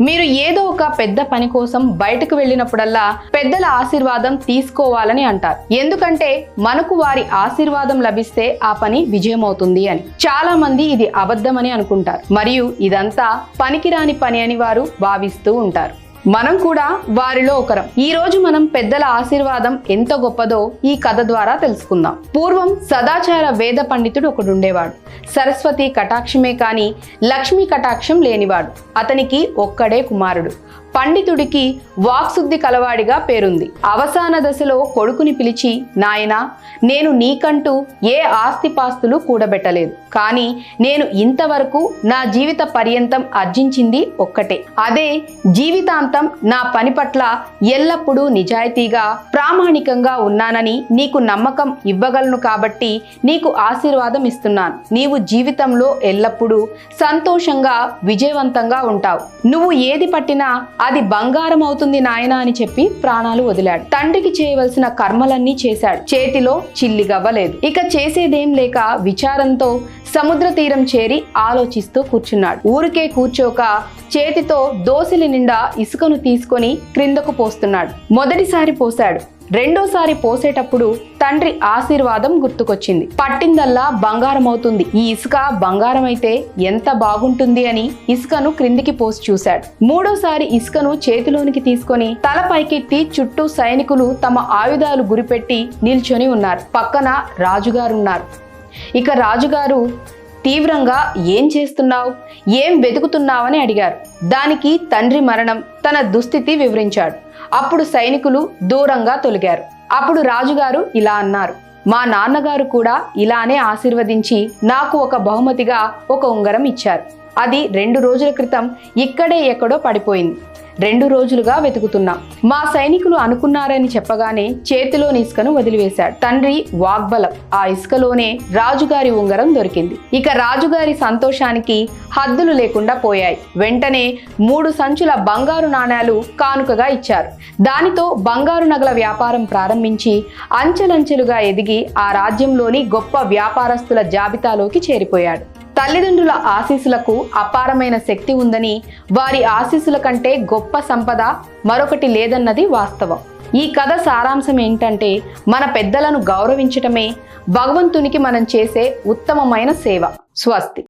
మీరు ఏదో ఒక పెద్ద పని కోసం బయటకు వెళ్ళినప్పుడల్లా పెద్దల ఆశీర్వాదం తీసుకోవాలని అంటారు. ఎందుకంటే మనకు వారి ఆశీర్వాదం లభిస్తే ఆ పని విజయమవుతుంది అని. చాలా మంది ఇది అబద్ధమని అనుకుంటారు. మరియు ఇదంతా పనికిరాని పని అని వారు భావిస్తూ ఉంటారు. మనం కూడా వారిలో ఒకరం. ఈ రోజు మనం పెద్దల ఆశీర్వాదం ఎంత గొప్పదో ఈ కథ ద్వారా తెలుసుకుందాం. పూర్వం సదాచార వేద పండితుడు ఒకడుండేవాడు. సరస్వతి కటాక్షమే కాని లక్ష్మీ కటాక్షం లేనివాడు. అతనికి ఒక్కడే కుమారుడు. పండితుడికి వాక్శుద్ధి కలవాడిగా పేరుంది. అవసాన దశలో కొడుకుని పిలిచి నాయనా నేను నీకంటూ ఏ ఆస్తిపాస్తులు కూడబెట్టలేదు. కానీ నేను ఇంతవరకు నా జీవిత పర్యంతం అర్జించింది ఒక్కటే. అదే జీవితాంతం నా పని పట్ల ఎల్లప్పుడూ నిజాయితీగా ప్రామాణికంగా ఉన్నానని నీకు నమ్మకం ఇవ్వగలను కాబట్టి నీకు ఆశీర్వాదం ఇస్తున్నాను. నీవు జీవితంలో ఎల్లప్పుడూ సంతోషంగా విజయవంతంగా ఉంటావు. నువ్వు ఏది పట్టినా అది బంగారం అవుతుంది నాయనా అని చెప్పి ప్రాణాలు వదిలాడు. తండ్రికి చేయవలసిన కర్మలన్నీ చేశాడు. చేతిలో చిల్లిగవ్వలేదు ఇక చేసేదేం లేక విచారంతో సముద్ర తీరం చేరి ఆలోచిస్తూ కూర్చున్నాడు. ఊరికే కూర్చోక చేతితో దోసిలి నిండా ఇసుకను తీసుకొని క్రిందకు పోస్తున్నాడు. మొదటిసారి పోశాడు. రెండోసారి పోసేటప్పుడు తండ్రి ఆశీర్వాదం గుర్తుకొచ్చింది. పట్టిందల్లా బంగారం అవుతుంది ఈ ఇసుక బంగారం అయితే ఎంత బాగుంటుంది అని ఇసుకను క్రిందికి పోసి చూశాడు. మూడోసారి ఇసుకను చేతిలోనికి తీసుకొని తల పైకెత్తి చుట్టూ సైనికులు తమ ఆయుధాలు గురిపెట్టి నిల్చొని ఉన్నారు. పక్కన రాజుగారున్నారు. ఇక రాజుగారు తీవ్రంగా ఏం చేస్తున్నావు? ఏం వెతుకుతున్నావని అడిగారు. దానికి తండ్రి మరణం తన దుస్థితి వివరించాడు. అప్పుడు సైనికులు దూరంగా తొలిగారు. అప్పుడు రాజుగారు ఇలా అన్నారు. మా నాన్నగారు కూడా ఇలానే ఆశీర్వదించి నాకు ఒక బహుమతిగా ఒక ఉంగరం ఇచ్చారు. అది రెండు రోజుల క్రితం ఇక్కడే ఎక్కడో పడిపోయింది. రెండు రోజులుగా వెతుకుతున్నాం. మా సైనికులు అనుకున్నారని చెప్పగానే చేతిలోని ఇసుకను వదిలివేశాడు. తండ్రి వాగ్బలం. ఆ ఇసుకలోనే రాజుగారి ఉంగరం దొరికింది. ఇక రాజుగారి సంతోషానికి హద్దులు లేకుండా పోయాయి. వెంటనే మూడు సంచుల బంగారు నాణేలు కానుకగా ఇచ్చారు. దానితో బంగారు నగల వ్యాపారం ప్రారంభించి అంచెలంచెలుగా ఎదిగి ఆ రాజ్యంలోని గొప్ప వ్యాపారస్తుల జాబితాలోకి చేరిపోయాడు. తల్లిదండ్రుల ఆశీస్సులకు అపారమైన శక్తి ఉందని వారి ఆశీస్సుల కంటే గొప్ప సంపద మరొకటి లేదన్నది వాస్తవం. ఈ కథ సారాంశం ఏంటంటే మన పెద్దలను గౌరవించటమే భగవంతునికి మనం చేసే ఉత్తమమైన సేవ స్వస్తి.